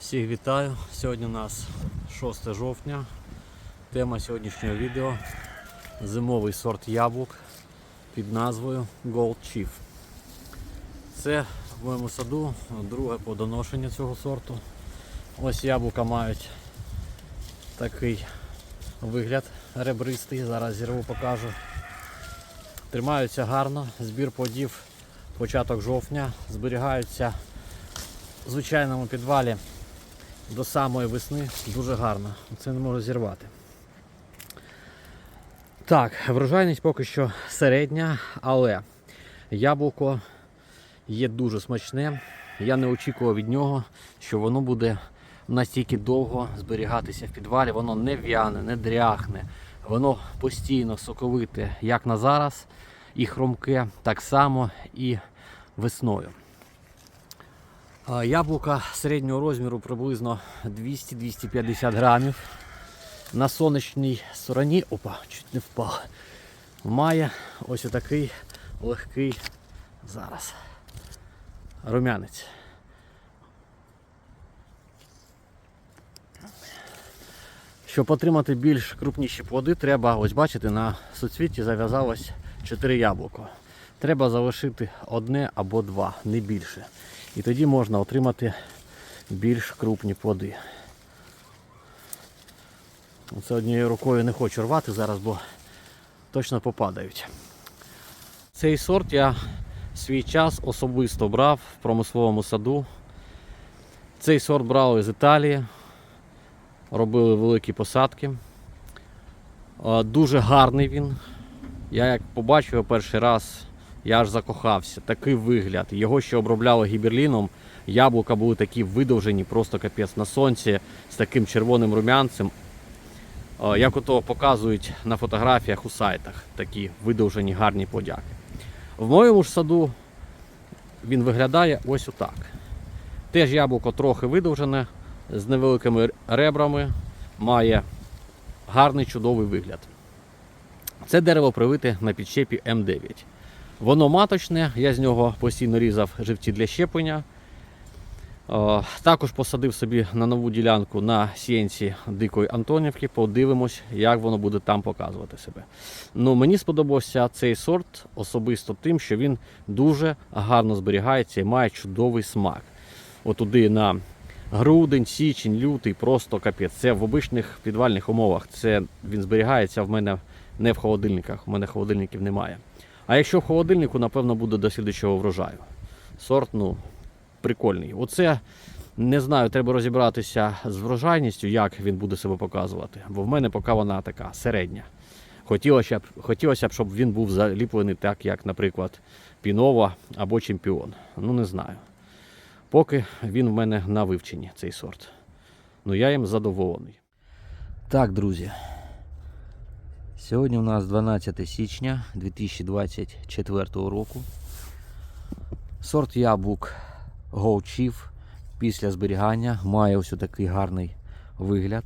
Всіх вітаю! Сьогодні у нас 6 жовтня. Тема сьогоднішнього відео зимовий сорт яблук під назвою Gold Chief. Це в моєму саду друге подоношення цього сорту. Ось яблука мають такий вигляд ребристий, зараз зірву покажу. Тримаються гарно, збір плодів початок жовтня, зберігаються в звичайному підвалі до самої весни дуже гарно. Це не можу зірвати. Так, врожайність поки що середня, але яблуко є дуже смачне. Я не очікував від нього, що воно буде настільки довго зберігатися в підвалі. Воно не в'яне, не дряхне, воно постійно соковите, як на зараз, і хромке, так само і весною. Яблука середнього розміру приблизно 200-250 грамів. На сонячній стороні, опа, чуть не впав. Має ось отакий легкий зараз. Румянець. Щоб отримати більш крупніші плоди, треба, ось бачите, на суцвіті зав'язалось 4 яблуко. Треба залишити одне або два, не більше. І тоді можна отримати більш крупні плоди. Оце однією рукою не хочу рвати зараз, бо точно попадають. Цей сорт я свій час особисто брав в промисловому саду. Цей сорт брали з Італії, робили великі посадки. Дуже гарний він. Я як побачив його перший раз, я аж закохався. Такий вигляд. Його ще обробляли гіберліном. Яблука були такі видовжені, просто капець на сонці з таким червоним румянцем. Е, Як ото показують на фотографіях у сайтах, такі видовжені гарні подяки. В моєму ж саду він виглядає ось отак. Теж яблуко трохи видовжене, з невеликими ребрами, має гарний чудовий вигляд. Це дерево привите на підщепі М9. Воно маточне, я з нього постійно різав живці для щеплення. Також посадив собі на нову ділянку на сієнці Дикої Антонівки. Подивимось, як воно буде там показувати себе. Ну, мені сподобався цей сорт особисто тим, що він дуже гарно зберігається і має чудовий смак. Отуди на грудень, січень, лютий, просто капець. Це в обичних підвальних умовах. Це він зберігається в мене не в холодильниках. У мене холодильників немає. А якщо в холодильнику, напевно, буде до слідчого врожаю. Сорт, ну, прикольний. Оце не знаю, треба розібратися з врожайністю, як він буде себе показувати. Бо в мене поки вона така середня. Хотілося б, хотілося б, щоб він був заліплений так, як, наприклад, Пінова або Чемпіон. Ну, не знаю. Поки він в мене на вивченні, цей сорт. Ну, я їм задоволений. Так, друзі. Сьогодні у нас 12 січня 2024 року. Сорт яблук Chief після зберігання має ось такий гарний вигляд.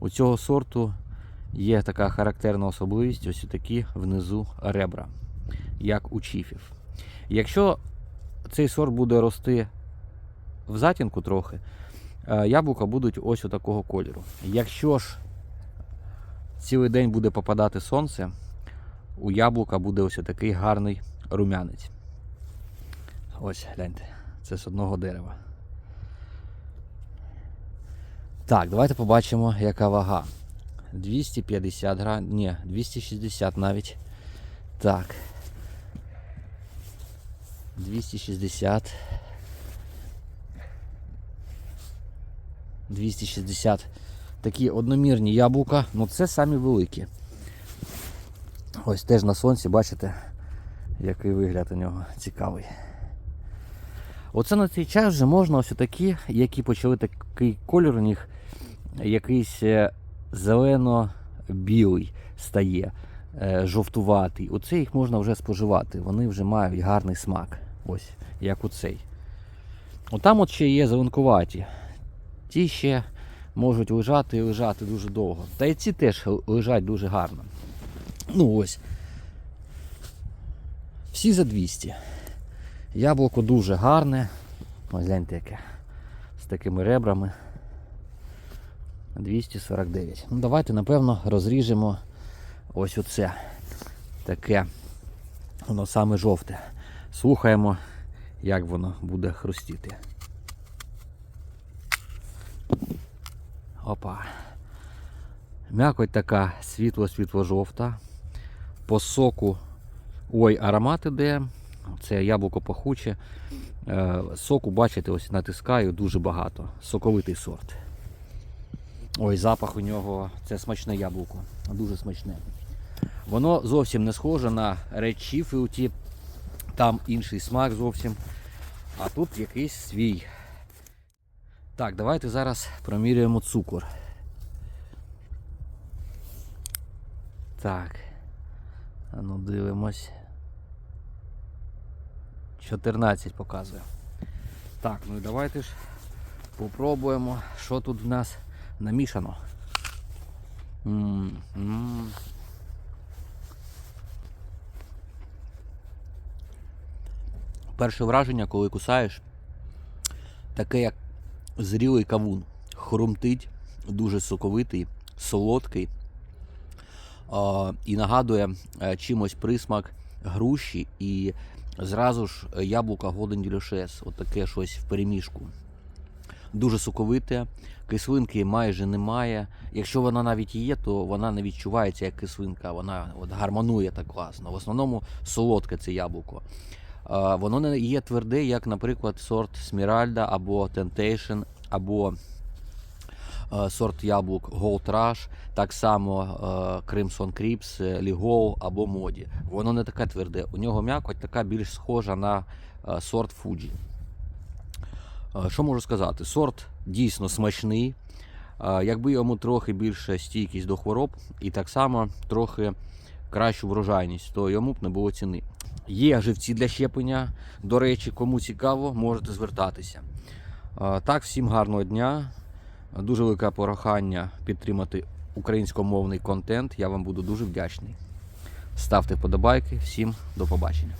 У цього сорту є така характерна особливість, ось такі внизу ребра, як у чіфів. Якщо цей сорт буде рости в затінку трохи, е, яблука будуть ось такого кольору. Якщо ж цілий день буде попадати сонце, у яблука буде ось такий гарний румянець. Ось, гляньте, це з одного дерева. Так, давайте побачимо, яка вага. 250 грам, ні, 260 навіть. Так. 260. 260. Такі одномірні яблука, ну це самі великі. Ось теж на сонці, бачите, який вигляд у нього цікавий. Оце на цей час вже можна ось такі, які почали такий кольор у них якийсь е, зелено-білий стає, е, жовтуватий. Оце їх можна вже споживати. Вони вже мають гарний смак. Ось, як оцей. Отам от ще є зеленкуваті. Ті ще можуть лежати і лежати дуже довго. Та й ці теж лежать дуже гарно. Ну ось. Всі за 200. Яблуко дуже гарне. Ось гляньте яке. З такими ребрами. 249. Ну, давайте, напевно, розріжемо ось оце. Таке. Воно саме жовте. Слухаємо, як воно буде хрустіти. Опа. М'якоть така світло-світло-жовта. По соку. Ой, аромат іде. Це яблуко пахуче. Е, Соку, бачите, ось натискаю дуже багато. Соковитий сорт. Ой, запах у нього це смачне яблуко. Дуже смачне. Воно зовсім не схоже на Red Chiefilty. Там інший смак зовсім. А тут якийсь свій. Так, давайте зараз проміряємо цукор. Так. А ну дивимось. 14 показує. Так, ну і давайте ж попробуємо, що тут в нас намішано. М, м. Перше враження, коли кусаєш, таке як зрілий кавун. Хрумтить, дуже соковитий, солодкий. І нагадує е, чимось присмак груші і зразу ж яблука Golden Delicious. От таке щось в переміжку. Дуже соковите, кислинки майже немає. Якщо вона навіть є, то вона не відчувається як кислинка, вона от гармонує так класно. В основному солодке це яблуко. Воно не є тверде, як, наприклад, сорт Сміральда або Temptation, або е, сорт яблук Gold Rush, так само е, Crimson Crips, е, або Моді. Воно не таке тверде. У нього м'якоть така більш схожа на сорт Fuji. Що можу сказати? Сорт дійсно смачний. Якби йому трохи більше стійкість до хвороб і так само трохи кращу врожайність, то йому б не було ціни. Є живці для щеплення. До речі, кому цікаво, можете звертатися. Так, всім гарного дня. Дуже велике прохання підтримати українськомовний контент. Я вам буду дуже вдячний. Ставте вподобайки. Всім до побачення.